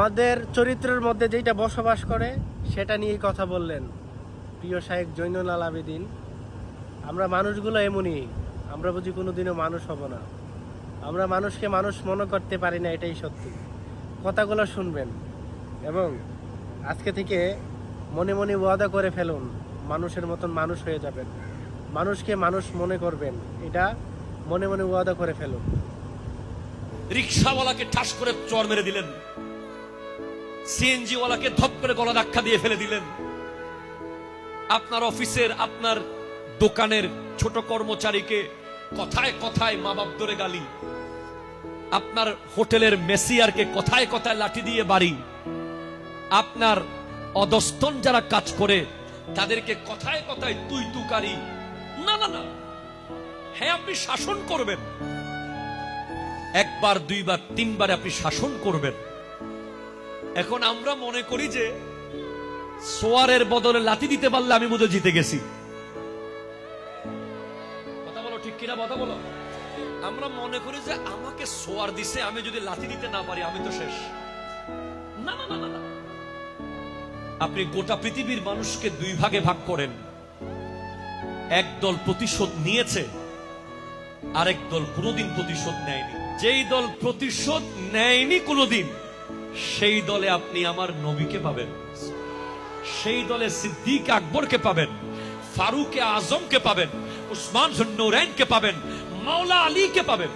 আমাদের চরিত্রের মধ্যে যেটা বসবাস করে, সেটা নিয়েই কথা বললেন প্রিয় শাহেক জৈনুল আলাবেদিন আমরা মানুষগুলো এমনই, আমরা বুঝি কোনোদিনও মানুষ হব না। আমরা মানুষকে মানুষ মনে করতে পারি না, এটাই সত্যি। কথাগুলো শুনবেন এবং আজকে থেকে মনে মনে ওয়াদা করে ফেলুন, মানুষের মতন মানুষ হয়ে যাবেন। মানুষকে মানুষ মনে করবেন, এটা মনে মনে ওয়াদা করে ফেলুন। রিক্সাওয়ালাকে ঠাস করে চর মেরে দিলেন। সিএনজি ওয়ালাকে ধপ করে গলা ধাক্কা দিয়ে ফেলে দিলেন। আপনার অফিসের, আপনার দোকানের ছোট কর্মচারীকে কথায় কথায় মা বাপ ধরে গালি। আপনার হোটেলের মেসিয়ারকে কথায় কথায় লাঠি দিয়ে বাড়ি। আপনার অদস্তন যারা কাজ করে, তাদেরকে কথায় কথায় তুই তুকারি। না না না। হ্যাঁ আপনি শাসন করবেন। একবার, দুইবার, তিনবার আপনি শাসন করবেন। এখন আমরা মনে করি যে সোয়ারের বদলে লাথি দিতে পারলে আমি বোধহয় জিতে গেছি। কথা বলো ঠিক কিনা, কথা বলো? আমরা মনে করি যে আমাকে সোয়ার দিছে, আমি যদি লাথি দিতে না পারি, আমি তো শেষ। না না না না আপনি গোটা পৃথিবীর মানুষকে দুই ভাগে ভাগ করেন। একদল প্রতিশোধ নিয়েছে, আরেক দল কোনোদিন প্রতিশোধ নেয়নি। যেই দল প্রতিশোধ নেয়নি কোনোদিন সেই দলে আপনি আমার নবীকে পাবেন। সেই দলে সিদ্দিক আকবরকে পাবেন, ফারুক আজমকে পাবেন, উসমান জন্নুরাইনকে পাবেন, মাওলা আলীকে পাবেন।